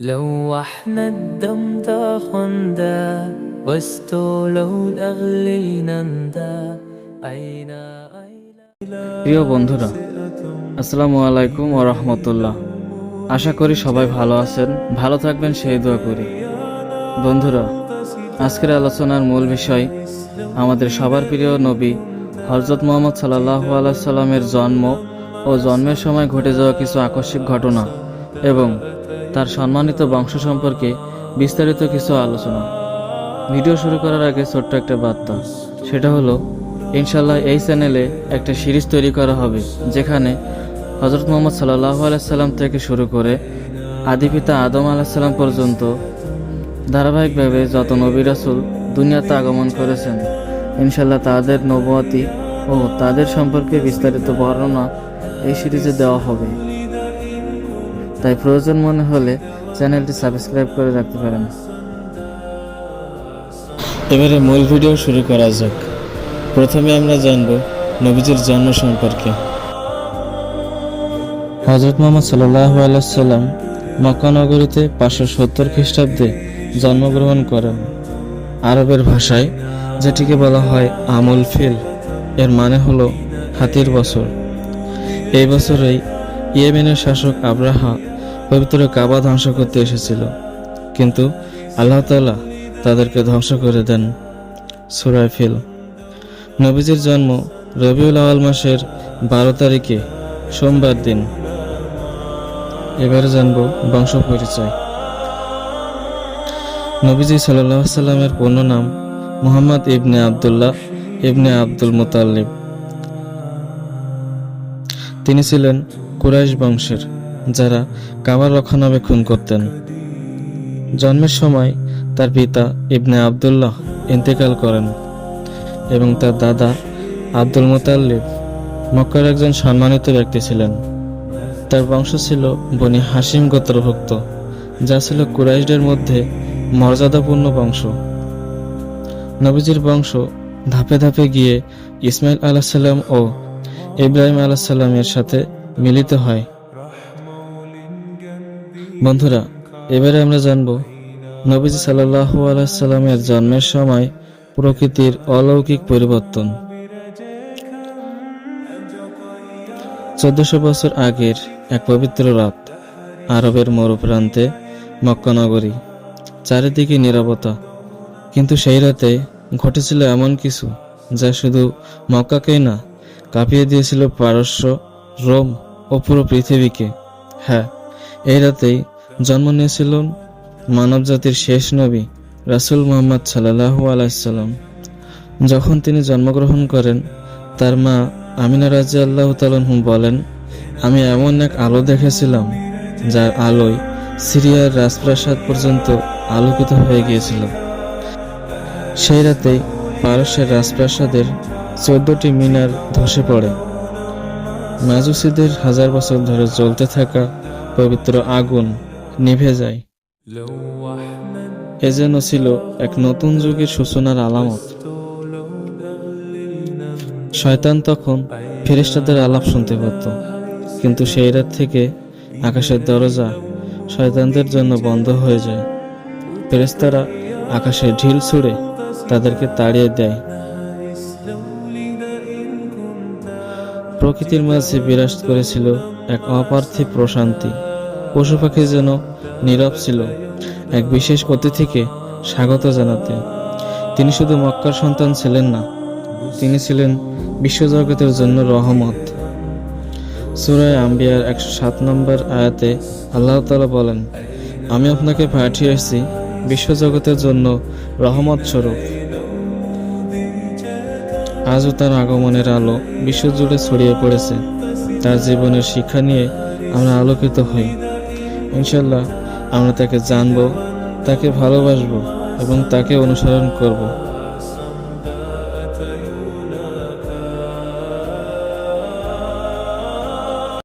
لوحنا الدم خندا واستولوا الأغلين نندا أين أين প্রিয় বন্ধুরা আসসালামু আলাইকুম ও রহমতুল্লাহ আশা করি সবাই ভালো আছেন ভালো থাকবেন সেই দোয়া করি বন্ধুরা আজকের আলোচনার মূল বিষয় আমাদের সবার প্রিয় নবী হজরত মোহাম্মদ সাল্লাহ আলাইসাল্লামের জন্ম ও জন্মের সময় ঘটে যাওয়া কিছু আকস্মিক ঘটনা এবং তার সম্মানিত বংশ সম্পর্কে বিস্তারিত কিছু আলোচনা। ভিডিও শুরু করার আগে ছোট্ট একটা বার্তা। সেটা হলো ইনশাল্লাহ এই চ্যানেলে একটা সিরিজ তৈরি করা হবে, যেখানে হজরত মোহাম্মদ সাল্লাহ আলাইসাল্লাম থেকে শুরু করে আদিপিতা আদম আলাহিসাল্লাম পর্যন্ত ধারাবাহিকভাবে যত নবী রাসুল দুনিয়াতে আগমন করেছেন ইনশাল্লাহ তাদের নবতি ও তাদের সম্পর্কে বিস্তারিত বর্ণনা এই সিরিজে দেওয়া হবে। তাই প্রয়োজন মনে হলে চ্যানেলটি সাবস্ক্রাইব করে রাখতে পারেন। এবারে মূল ভিডিও শুরু করা যাক। প্রথমে আমরা জানব নবীজির জন্ম সম্পর্কে। হজরত মোহাম্মদ সাল্লাহ আলাইসাল্লাম মক্কা নগরীতে পাঁচশো সত্তর খ্রিস্টাব্দে জন্মগ্রহণ করেন। আরবের ভাষায় যেটিকে বলা হয় আমুল ফিল এর মানে হলো হাতির বছর। এই বছরেই ইয়েমেনের শাসক আব্রাহা পবিত্র কাবা ধ্বংস করতে এসেছিল। কিন্তু আল্লাহ তালা তাদেরকে ধ্বংস করে দেন সুরায় ফিল। নবীজির জন্ম রবিউল আওয়াল মাসের বারো তারিখে, সোমবার দিন। এবারে জানব বংশ পরিচয়। নবীজি সাল্লাহ সাল্লামের পূর্ণ নাম মোহাম্মদ ইবনে আবদুল্লাহ ইবনে আব্দুল মুতাল্লিব। তিনি ছিলেন কুরাইশ বংশের, যারা কাবার রক্ষণাবেক্ষণ করতেন। জন্মের সময় তার পিতা ইবনে আবদুল্লাহ ইন্তেকাল করেন এবং তার দাদা আব্দুল মুতাল্লিব মক্কার একজন সম্মানিত ব্যক্তি ছিলেন। তার বংশ ছিল বনি হাসিম গোত্রভুক্ত, যা ছিল কুরাইশদের মধ্যে মর্যাদাপূর্ণ বংশ। নবীজির বংশ ধাপে ধাপে গিয়ে ইসমাইল আলাহিসাল্লাম ও ইব্রাহিম আলাহিসাল্লামের সাথে মিলিত হয়। বন্ধুরা, এবারে আমরা জানব, নবীজি সাল্লাহ আলাইসাল্লামের জন্মের সময় প্রকৃতির অলৌকিক পরিবর্তন। চোদ্দশো বছর আগের এক পবিত্র রাত, আরবের মরুপ্রান্তে মক্কা নগরী, চারিদিকে নীরবতা। কিন্তু সেই রাতে ঘটেছিল এমন কিছু যা শুধু মক্কাকেই না, কাঁপিয়ে দিয়েছিল পারস্য, রোম ও পুরো পৃথিবীকে। হ্যাঁ এই রাতেই জন্ম নিয়েছিলেন মানবজাতির শেষ নবী রাসুল মোহাম্মদ সাল্লাহু আলাইসাল্লাম যখন তিনি জন্মগ্রহণ করেন, তার মা আমিনা রাজি আল্লাহ তালহু বলেন, আমি এমন এক আলো দেখেছিলাম, যার আলোয় সিরিয়ার রাজপ্রাসাদ পর্যন্ত আলোকিত হয়ে গিয়েছিল। সেই রাতেই পারস্যের রাজপ্রাসাদের চোদ্দটি মিনার ধসে পড়ে। মাজুসিদের হাজার বছর ধরে জ্বলতে থাকা পবিত্র আগুন নিভে যায়। এ যেন ছিল এক নতুন যুগের সূচনার আলামত। শয়তান তখন ফেরেস্তাদের আলাপ শুনতে পারত, কিন্তু সেই রাত থেকে আকাশের দরজা শয়তানদের জন্য বন্ধ হয়ে যায়। ফেরেস্তারা আকাশে ঢিল ছুড়ে তাদেরকে তাড়িয়ে দেয়। প্রকৃতির মাঝে বিরাজ করেছিল এক অপার্থিব প্রশান্তি। পশু পাখি যেন নীরব ছিল, এক বিশেষ অতিথিকে স্বাগত জানাতে। তিনি শুধু মক্কার সন্তান ছিলেন না, তিনি ছিলেন বিশ্বজগতের জন্য রহমত। সুরায় আম্বিয়ার একশো সাত নম্বর আয়াতে আল্লাহ তালা বলেন, আমি আপনাকে পাঠিয়েছি বিশ্বজগতের জন্য রহমত স্বরূপ। আজও তার আগমনের আলো বিশ্বজুড়ে ছড়িয়ে পড়েছে। তার জীবনের শিক্ষা নিয়ে আমরা আলোকিত হই। ইনশাল্লাহ আমরা তাকে জানব, তাকে ভালোবাসব এবং তাকে অনুসরণ করব।